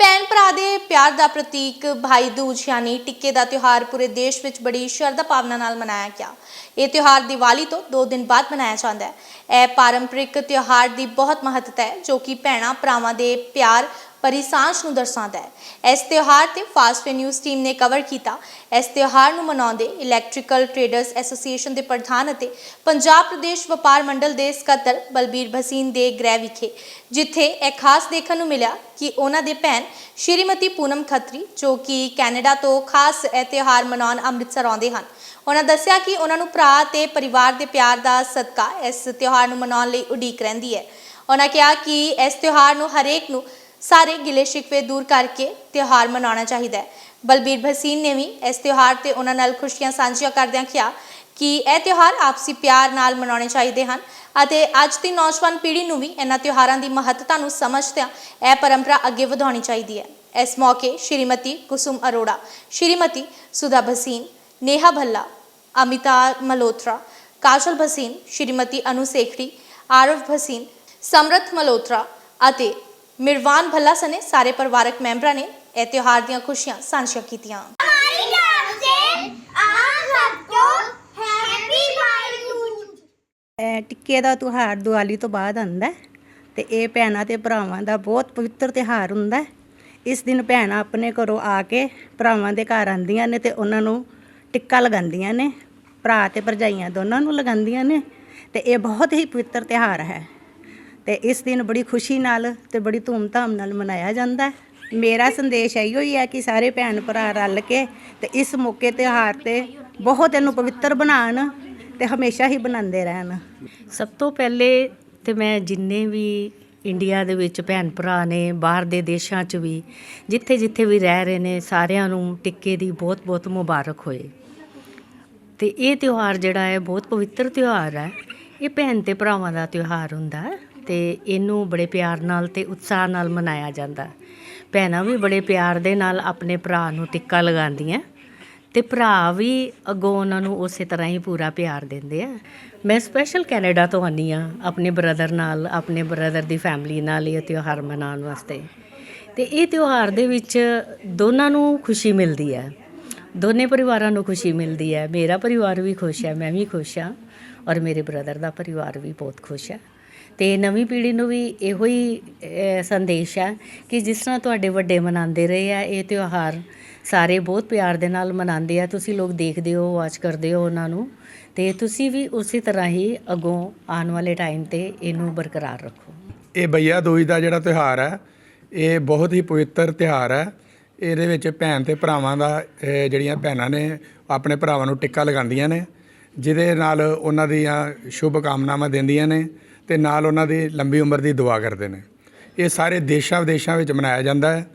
ਭੈਣ ਭਰਾ ਦੇ ਪਿਆਰ ਦਾ ਪ੍ਰਤੀਕ ਭਾਈ ਦੂਜ ਯਾਨੀ ਟਿੱਕੇ ਦਾ ਤਿਉਹਾਰ ਪੂਰੇ ਦੇਸ਼ ਵਿੱਚ ਬੜੀ ਸ਼ਰਧਾ ਭਾਵਨਾ ਨਾਲ ਮਨਾਇਆ ਗਿਆ। ਇਹ ਤਿਉਹਾਰ ਦੀਵਾਲੀ ਤੋਂ 2 ਦਿਨ ਬਾਅਦ ਮਨਾਇਆ ਜਾਂਦਾ ਹੈ। ਇਹ ਪਾਰੰਪਰਿਕ ਤਿਉਹਾਰ ਦੀ ਬਹੁਤ ਮਹੱਤਤਾ ਹੈ, ਜੋ ਕਿ ਭੈਣਾਂ ਭਰਾਵਾਂ ਦੇ ਪਿਆਰ ਭਰੀ ਸਾਂਝ ਨੂੰ ਦਰਸਾਉਂਦਾ ਹੈ। ਇਸ ਤਿਉਹਾਰ ਤੇ ਫਾਸਟ ਨਿਊਜ਼ ਟੀਮ ਨੇ ਕਵਰ ਕੀਤਾ। ਇਸ ਤਿਉਹਾਰ ਨੂੰ ਮਨਾਉਂਦੇ ਇਲੈਕਟ੍ਰੀਕਲ ਟ੍ਰੇਡਰਸ ਐਸੋਸੀਏਸ਼ਨ ਦੇ ਪ੍ਰਧਾਨ ਅਤੇ ਪੰਜਾਬ ਪ੍ਰਦੇਸ਼ ਵਪਾਰ ਮੰਡਲ ਦੇ ਸਕੱਤਰ ਬਲਬੀਰ ਭਸੀਨ ਦੇ ਗ੍ਰਹਿ ਵਿਖੇ, ਜਿੱਥੇ ਇਹ ਖਾਸ ਦੇਖਣ ਨੂੰ ਮਿਲਿਆ ਕਿ ਉਹਨਾਂ ਦੇ ਭੈਣ ਸ਼੍ਰੀਮਤੀ ਪੂਨਮ ਖੱਤਰੀ, ਜੋ ਕਿ ਕੈਨੇਡਾ ਤੋਂ ਖਾਸ ਇਹ ਤਿਉਹਾਰ ਮਨਾਉਣ ਅੰਮ੍ਰਿਤਸਰ ਆਉਂਦੇ ਹਨ, ਉਹਨਾਂ ਦੱਸਿਆ ਕਿ ਉਹਨਾਂ ਨੂੰ ਭਰਾ ਤੇ ਪਰਿਵਾਰ ਦੇ ਪਿਆਰ ਦਾ ਸਦਕਾ ਇਸ ਤਿਉਹਾਰ ਨੂੰ ਮਨਾਉਣ ਲਈ ਉਡੀਕ ਰਹਿੰਦੀ ਹੈ। ਉਹਨਾਂ ਕਿਹਾ ਕਿ ਇਸ ਤਿਉਹਾਰ ਨੂੰ ਹਰੇਕ ਨੂੰ ਸਾਰੇ ਗਿਲੇ ਸ਼ਿਕਵੇ ਦੂਰ ਕਰਕੇ ਤਿਉਹਾਰ ਮਨਾਉਣਾ ਚਾਹੀਦਾ ਹੈ। ਬਲਬੀਰ ਭਸੀਨ ਨੇ ਵੀ ਇਸ ਤਿਉਹਾਰ ਤੇ ਉਹਨਾਂ ਨਾਲ ਖੁਸ਼ੀਆਂ ਸਾਂਝੀਆਂ ਕਰਦਿਆਂ ਕਿਹਾ ਕਿ ਇਹ ਤਿਉਹਾਰ ਆਪਸੀ ਪਿਆਰ ਨਾਲ ਮਨਾਉਣੇ ਚਾਹੀਦੇ ਹਨ ਅਤੇ ਅੱਜ ਦੀ ਨੌਜਵਾਨ ਪੀੜ੍ਹੀ ਨੂੰ ਵੀ ਇਹਨਾਂ ਤਿਉਹਾਰਾਂ ਦੀ ਮਹੱਤਤਾ ਨੂੰ ਸਮਝਦਿਆਂ ਇਹ ਪਰੰਪਰਾ ਅੱਗੇ ਵਧਾਉਣੀ ਚਾਹੀਦੀ ਹੈ। ਇਸ ਮੌਕੇ ਸ਼੍ਰੀਮਤੀ ਕੁਸੁਮ ਅਰੋੜਾ, ਸ਼੍ਰੀਮਤੀ ਸੁਧਾ ਭਸੀਨ ਨੇਹਾ ਭੱਲਾ, ਅਮਿਤਾ ਮਲੋਤਰਾ, ਕਾਜਲ ਭਸੀਨ ਸ਼੍ਰੀਮਤੀ ਅਨੂ ਸੇਖੜੀ, ਆਰਵ ਭਸੀਨ ਸਮਰਥ ਮਲੋਤਰਾ ਅਤੇ ਮਿਰਵਾਨ ਭੱਲਾ ਸਨੇ ਸਾਰੇ ਪਰਿਵਾਰਕ ਮੈਂਬਰਾਂ ਨੇ ਇਹ ਤਿਉਹਾਰ ਦੀਆਂ ਖੁਸ਼ੀਆਂ ਸਾਂਝੀਆਂ ਕੀਤੀਆਂ। ਇਹ ਟਿੱਕੇ ਦਾ ਤਿਉਹਾਰ ਦੀਵਾਲੀ ਤੋਂ ਬਾਅਦ ਆਉਂਦਾ ਹੈ ਤੇ ਇਹ ਭੈਣਾਂ ਤੇ ਭਰਾਵਾਂ ਦਾ ਬਹੁਤ ਪਵਿੱਤਰ ਤਿਉਹਾਰ ਹੁੰਦਾ ਇਸ ਦਿਨ ਭੈਣਾਂ ਆਪਣੇ ਘਰੋਂ ਆ ਕੇ ਭਰਾਵਾਂ ਦੇ ਘਰ ਆਂਦੀਆਂ ਨੇ ਤੇ ਉਹਨਾਂ ਨੂੰ ਟਿੱਕਾ ਲਗਾਉਂਦੀਆਂ ਨੇ ਭਰਾ ਤੇ ਭਰਜਾਈਆਂ ਦੋਨਾਂ ਨੂੰ ਲਗਾਉਂਦੀਆਂ ਨੇ ਤੇ ਇਹ ਬਹੁਤ ਹੀ ਪਵਿੱਤਰ ਤਿਉਹਾਰ ਹੈ। ਤੇ ਇਸ ਦਿਨ ਬੜੀ ਖੁਸ਼ੀ ਨਾਲ ਤੇ ਬੜੀ ਧੂਮ-ਧਾਮ ਨਾਲ ਮਨਾਇਆ ਜਾਂਦਾ ਹੈ। ਮੇਰਾ ਸੰਦੇਸ਼ ਇਹੋ ਹੀ ਹੈ ਕਿ ਸਾਰੇ ਭੈਣ ਭਰਾ ਰਲ ਕੇ ਤੇ ਇਸ ਮੌਕੇ ਤਿਉਹਾਰ ਤੇ ਬਹੁਤ ਇਹਨੂੰ ਪਵਿੱਤਰ ਬਣਾਉਣ ਤੇ ਹਮੇਸ਼ਾ ਹੀ ਬਣਾਉਂਦੇ ਰਹਿਣ। ਸਭ ਤੋਂ ਪਹਿਲੇ ਤੇ ਮੈਂ ਜਿੰਨੇ ਵੀ ਇੰਡੀਆ ਦੇ ਵਿੱਚ ਭੈਣ ਭਰਾ ਨੇ, ਬਾਹਰ ਦੇ ਦੇਸ਼ਾਂ 'ਚ ਵੀ ਜਿੱਥੇ ਜਿੱਥੇ ਵੀ ਰਹਿ ਰਹੇ ਨੇ, ਸਾਰਿਆਂ ਨੂੰ ਟਿੱਕੇ ਦੀ ਬਹੁਤ ਬਹੁਤ ਮੁਬਾਰਕ ਹੋਏ। ਤੇ ਇਹ ਤਿਉਹਾਰ ਜਿਹੜਾ ਹੈ, ਬਹੁਤ ਪਵਿੱਤਰ ਤਿਉਹਾਰ ਹੈ। ਇਹ ਭੈਣ ਤੇ ਭਰਾਵਾਂ ਦਾ ਤਿਉਹਾਰ ਹੁੰਦਾ ਹੈ। ਅਤੇ ਇਹਨੂੰ ਬੜੇ ਪਿਆਰ ਨਾਲ ਅਤੇ ਉਤਸ਼ਾਹ ਨਾਲ ਮਨਾਇਆ ਜਾਂਦਾ। ਭੈਣਾਂ ਵੀ ਬੜੇ ਪਿਆਰ ਦੇ ਨਾਲ ਆਪਣੇ ਭਰਾ ਨੂੰ ਟਿੱਕਾ ਲਗਾਉਂਦੀਆਂ ਅਤੇ ਭਰਾ ਵੀ ਅੱਗੋਂ ਉਹਨਾਂ ਨੂੰ ਉਸੇ ਤਰ੍ਹਾਂ ਹੀ ਪੂਰਾ ਪਿਆਰ ਦਿੰਦੇ ਆ। ਮੈਂ ਸਪੈਸ਼ਲ ਕੈਨੇਡਾ ਤੋਂ ਆਨੀ ਆ ਆਪਣੇ ਬ੍ਰਦਰ ਨਾਲ, ਆਪਣੇ ਬ੍ਰਦਰ ਦੀ ਫੈਮਿਲੀ ਨਾਲ ਇਹ ਤਿਉਹਾਰ ਮਨਾਉਣ ਵਾਸਤੇ। ਤੇ ਇਹ ਤਿਉਹਾਰ ਦੇ ਵਿੱਚ ਦੋਨਾਂ ਨੂੰ ਖੁਸ਼ੀ ਮਿਲਦੀ ਹੈ। ਦੋਨੇ ਪਰਿਵਾਰਾਂ ਨੂੰ ਖੁਸ਼ੀ ਮਿਲਦੀ ਹੈ। ਮੇਰਾ ਪਰਿਵਾਰ ਵੀ ਖੁਸ਼ ਹੈ, ਮੈਂ ਵੀ ਖੁਸ਼ ਹਾਂ ਔਰ ਮੇਰੇ ਬ੍ਰਦਰ ਦਾ ਪਰਿਵਾਰ ਵੀ ਬਹੁਤ ਖੁਸ਼ ਹੈ। ਤੇ ਨਵੀਂ ਪੀੜ੍ਹੀ ਨੂੰ ਵੀ ਇਹੋ ਹੀ ਸੰਦੇਸ਼ ਹੈ ਕਿ ਜਿਸ ਤਰ੍ਹਾਂ ਤੁਹਾਡੇ ਵੱਡੇ ਮਨਾਉਂਦੇ ਰਹੇ ਆ, ਇਹ ਤਿਉਹਾਰ ਸਾਰੇ ਬਹੁਤ ਪਿਆਰ ਦੇ ਨਾਲ ਮਨਾਉਂਦੇ ਆ, ਤੁਸੀਂ ਲੋਕ ਦੇਖਦੇ ਹੋ ਵਾਚ ਕਰਦੇ ਹੋ ਉਹਨਾਂ ਨੂੰ, ਤੇ ਤੁਸੀਂ ਵੀ ਉਸੇ ਤਰ੍ਹਾਂ ਹੀ ਅੱਗੋਂ ਆਉਣ ਵਾਲੇ ਟਾਈਮ ਤੇ ਇਹਨੂੰ ਬਰਕਰਾਰ ਰੱਖੋ। ਇਹ ਬਈਆ ਦੂਜ ਦਾ ਜਿਹੜਾ ਤਿਉਹਾਰ ਹੈ ਇਹ ਬਹੁਤ ਹੀ ਪਵਿੱਤਰ ਤਿਉਹਾਰ ਹੈ ਇਹਦੇ ਵਿੱਚ ਭੈਣ ਤੇ ਭਰਾਵਾਂ ਦਾ ਜਿਹੜੀਆਂ ਭੈਣਾਂ ਨੇ, ਆਪਣੇ ਭਰਾਵਾਂ ਨੂੰ ਟਿੱਕਾ ਲਗਾਉਂਦੀਆਂ ਨੇ, ਜਿਹਦੇ ਨਾਲ ਉਹਨਾਂ ਦੀਆਂ ਸ਼ੁਭ ਕਾਮਨਾਵਾਂ ਦਿੰਦੀਆਂ ਨੇ। ਤੇ ਨਾਲ ਉਹਨਾਂ ਦੀ ਲੰਬੀ ਉਮਰ ਦੀ ਦੁਆ ਕਰਦੇ ਨੇ। ਇਹ ਸਾਰੇ ਦੇਸ਼ਾਂ ਵਿਦੇਸ਼ਾਂ ਵਿੱਚ ਮਨਾਇਆ ਜਾਂਦਾ ਹੈ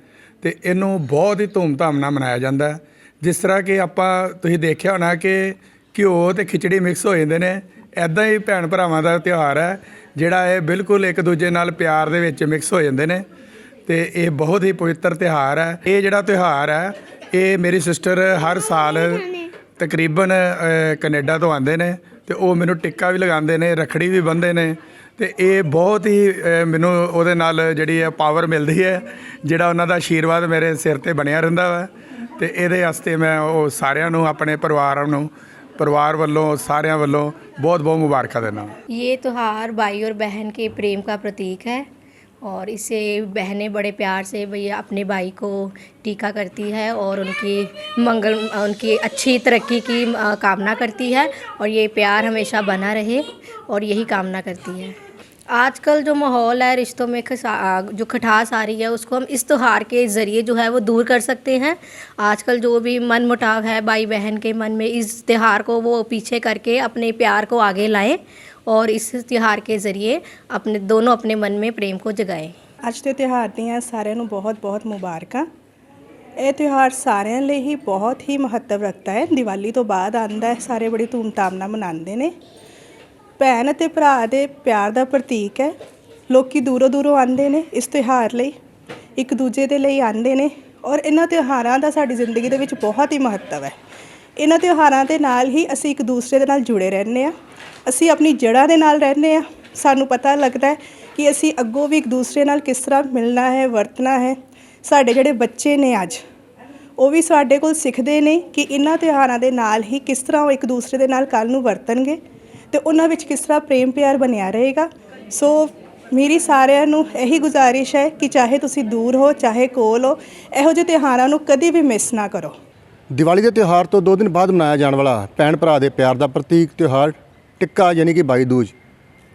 ਤੇ ਇਹਨੂੰ ਬਹੁਤ ਹੀ ਧੂਮਧਾਮ ਨਾਲ ਮਨਾਇਆ ਜਾਂਦਾ ਹੈ। ਜਿਸ ਤਰ੍ਹਾਂ ਕਿ ਆਪਾਂ ਤੁਸੀਂ ਦੇਖਿਆ ਹੋਣਾ ਕਿ ਘਿਓ ਤੇ ਖਿਚੜੀ ਮਿਕਸ ਹੋ ਜਾਂਦੇ ਨੇ। ਐਦਾਂ ਹੀ ਭੈਣ ਭਰਾਵਾਂ ਦਾ ਤਿਉਹਾਰ ਹੈ ਜਿਹੜਾ ਇਹ ਬਿਲਕੁਲ ਇੱਕ ਦੂਜੇ ਨਾਲ ਪਿਆਰ ਦੇ ਵਿੱਚ ਮਿਕਸ ਹੋ ਜਾਂਦੇ ਨੇ ਤੇ ਇਹ ਬਹੁਤ ਹੀ ਪਵਿੱਤਰ ਤਿਉਹਾਰ ਹੈ। ਇਹ ਜਿਹੜਾ ਤਿਉਹਾਰ ਹੈ ਇਹ ਮੇਰੀ ਸਿਸਟਰ ਹਰ ਸਾਲ ਤਕਰੀਬਨ ਕੈਨੇਡਾ ਤੋਂ ਆਉਂਦੇ ਨੇ ਤੇ ਉਹ ਮੈਨੂੰ ਟਿੱਕਾ ਵੀ ਲਗਾਉਂਦੇ ਨੇ ਰਖੜੀ ਵੀ ਬੰਨ੍ਹਦੇ ਨੇ ਤੇ ਇਹ ਬਹੁਤ ਹੀ ਅ, ਮੈਨੂੰ ਉਹਦੇ ਨਾਲ ਜਿਹੜੀ ਹੈ ਪਾਵਰ ਮਿਲਦੀ ਹੈ ਜਿਹੜਾ ਉਹਨਾਂ ਦਾ ਆਸ਼ੀਰਵਾਦ ਮੇਰੇ ਸਿਰ ਤੇ ਬਣਿਆ ਰਹਿੰਦਾ ਵਾ ਤੇ ਇਹਦੇ ਵਾਸਤੇ ਮੈਂ ਉਹ ਸਾਰਿਆਂ ਨੂੰ ਆਪਣੇ ਪਰਿਵਾਰਾਂ ਨੂੰ ਪਰਿਵਾਰ ਵੱਲੋਂ ਸਾਰਿਆਂ ਵੱਲੋਂ ਬਹੁਤ ਬਹੁਤ ਮੁਬਾਰਕਾਂ ਦਿੰਦਾ ये त्यौहार भाई और बहन के प्रेम का प्रतीक है और इसे बहनें बड़े प्यार से भैया अपने भाई को टीका करती है और उनकी मंगल उनकी अच्छी तरक्की की अ, कामना करती है और ये प्यार हमेशा बना रहे और यही कामना करती है आजकल जो माहौल है रिश्तों में खसा जो खटास आ रही है उसको हम इस त्यौहार के ज़रिए जो है वो दूर कर सकते हैं आजकल जो भी मन मुटाव है भाई बहन के मन में इस त्यौहार को वो पीछे करके अपने प्यार को आगे लाएं और इस त्यौहार के ज़रिए अपने दोनों अपने मन में प्रेम को जगाएं ਅੱਜ ਦੇ ਤਿਉਹਾਰ ਦੀਆਂ ਸਾਰਿਆਂ ਨੂੰ ਬਹੁਤ-ਬਹੁਤ ਮੁਬਾਰਕਾਂ ਇਹ ਤਿਉਹਾਰ ਸਾਰਿਆਂ ਲਈ ਹੀ ਬਹੁਤ ਹੀ ਮਹੱਤਵ ਰੱਖਦਾ ਹੈ ਦੀਵਾਲੀ ਤੋਂ ਬਾਅਦ ਆਉਂਦਾ ਹੈ ਸਾਰੇ ਬੜੀ ਧੂਮਧਾਮ ਨਾਲ ਮਨਾਉਂਦੇ ਨੇ ਭੈਣ ਅਤੇ ਭਰਾ ਦੇ ਪਿਆਰ ਦਾ ਪ੍ਰਤੀਕ ਹੈ। ਲੋਕੀ ਦੂਰੋਂ ਦੂਰੋਂ ਆਉਂਦੇ ਨੇ ਇਸ ਤਿਉਹਾਰ ਲਈ, ਇੱਕ ਦੂਜੇ ਦੇ ਲਈ ਆਉਂਦੇ ਨੇ ਔਰ ਇਹਨਾਂ ਤਿਉਹਾਰਾਂ ਦਾ ਸਾਡੀ ਜ਼ਿੰਦਗੀ ਦੇ ਵਿੱਚ ਬਹੁਤ ਹੀ ਮਹੱਤਵ ਹੈ। ਇਹਨਾਂ ਤਿਉਹਾਰਾਂ ਦੇ ਨਾਲ ਹੀ ਅਸੀਂ ਇੱਕ ਦੂਸਰੇ ਦੇ ਨਾਲ ਜੁੜੇ ਰਹਿੰਦੇ ਆ ਅਸੀਂ ਆਪਣੀ ਜੜ੍ਹਾਂ ਦੇ ਨਾਲ ਰਹਿੰਦੇ ਆ ਸਾਨੂੰ ਪਤਾ ਲੱਗਦਾ ਹੈ ਕਿ ਅਸੀਂ ਅੱਗੋਂ ਵੀ ਇੱਕ ਦੂਸਰੇ ਨਾਲ ਕਿਸ ਤਰ੍ਹਾਂ ਮਿਲਣਾ ਹੈ, ਵਰਤਣਾ ਹੈ। ਸਾਡੇ ਜਿਹੜੇ ਬੱਚੇ ਨੇ ਅੱਜ, ਉਹ ਵੀ ਸਾਡੇ ਕੋਲ ਸਿੱਖਦੇ ਨੇ ਕਿ ਇਹਨਾਂ ਤਿਉਹਾਰਾਂ ਦੇ ਨਾਲ ਹੀ ਕਿਸ ਤਰ੍ਹਾਂ ਉਹ ਇੱਕ ਦੂਸਰੇ ਦੇ ਨਾਲ ਕੱਲ ਨੂੰ ਵਰਤਣਗੇ। ਤੇ ਉਹਨਾਂ ਵਿੱਚ ਕਿਸ ਤਰ੍ਹਾਂ ਪ੍ਰੇਮ ਪਿਆਰ ਬਣਿਆ ਰਹੇਗਾ? ਸੋ ਮੇਰੀ ਸਾਰਿਆਂ ਨੂੰ ਇਹੀ ਗੁਜ਼ਾਰਿਸ਼ ਹੈ ਕਿ ਚਾਹੇ ਤੁਸੀਂ ਦੂਰ ਹੋ, ਚਾਹੇ ਕੋਲ ਹੋ, ਇਹੋ ਜਿਹੇ ਤਿਉਹਾਰਾਂ ਨੂੰ ਕਦੀ ਵੀ ਮਿਸ ਨਾ ਕਰੋ। ਦੀਵਾਲੀ ਦੇ ਤਿਉਹਾਰ ਤੋਂ 2 ਦਿਨ ਬਾਅਦ ਮਨਾਇਆ ਜਾਣ ਵਾਲਾ ਭੈਣ ਭਰਾ ਦੇ ਪਿਆਰ ਦਾ ਪ੍ਰਤੀਕ ਤਿਉਹਾਰ ਟਿੱਕਾ ਯਾਨੀ ਕਿ ਬਾਈ ਦੂਜ।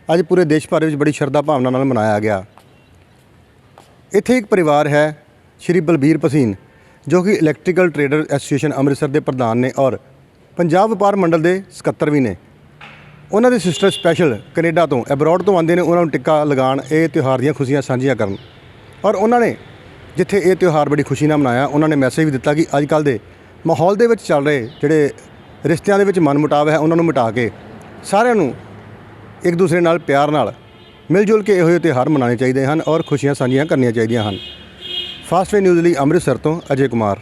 ਅੱਜ ਪੂਰੇ ਦੇਸ਼ ਭਰ ਵਿੱਚ ਬੜੀ ਸ਼ਰਧਾ ਭਾਵਨਾ ਨਾਲ ਮਨਾਇਆ ਗਿਆ। ਇੱਥੇ ਇੱਕ ਪਰਿਵਾਰ ਹੈ, ਸ਼੍ਰੀ ਬਲਬੀਰ ਪਸੀਨ, ਜੋ ਕਿ ਇਲੈਕਟ੍ਰੀਕਲ ਟਰੇਡਰ ਐਸੋਸੀਏਸ਼ਨ ਅੰਮ੍ਰਿਤਸਰ ਦੇ ਪ੍ਰਧਾਨ ਨੇ ਔਰ ਪੰਜਾਬ ਵਪਾਰ ਮੰਡਲ ਦੇ ਸਕੱਤਰ ਵੀ ਨੇ। ਉਹਨਾਂ ਦੇ ਸਿਸਟਰ ਸਪੈਸ਼ਲ ਕੈਨੇਡਾ ਤੋਂ ਐਬਰੋਡ ਤੋਂ ਆਉਂਦੇ ਨੇ, ਉਹਨਾਂ ਨੂੰ ਟਿੱਕਾ ਲਗਾਉਣ, ਇਹ ਤਿਉਹਾਰ ਦੀਆਂ ਖੁਸ਼ੀਆਂ ਸਾਂਝੀਆਂ ਕਰਨ। ਔਰ ਉਹਨਾਂ ਨੇ ਜਿੱਥੇ ਇਹ ਤਿਉਹਾਰ ਬੜੀ ਖੁਸ਼ੀ ਨਾਲ ਮਨਾਇਆ, ਉਹਨਾਂ ਨੇ ਮੈਸੇਜ ਵੀ ਦਿੱਤਾ ਕਿ ਅੱਜ ਕੱਲ ਦੇ ਮਾਹੌਲ ਦੇ ਵਿੱਚ ਚੱਲ ਰਹੇ ਜਿਹੜੇ ਰਿਸ਼ਤਿਆਂ ਦੇ ਵਿੱਚ ਮਨਮੁਟਾਵ ਹੈ, ਉਹਨਾਂ ਨੂੰ ਮਿਟਾ ਕੇ ਸਾਰਿਆਂ ਨੂੰ ਇੱਕ ਦੂਸਰੇ ਨਾਲ ਪਿਆਰ ਨਾਲ ਮਿਲ ਜੁਲ ਕੇ ਇਹੋ ਜਿਹੇ ਤਿਉਹਾਰ ਮਨਾਉਣੇ ਚਾਹੀਦੇ ਹਨ ਔਰ ਖੁਸ਼ੀਆਂ ਸਾਂਝੀਆਂ ਕਰਨੀਆਂ ਚਾਹੀਦੀਆਂ ਹਨ। ਫਾਸਟ ਵੇ ਨਿਊਜ਼ ਲਈ ਅੰਮ੍ਰਿਤਸਰ ਤੋਂ ਅਜੇ ਕੁਮਾਰ।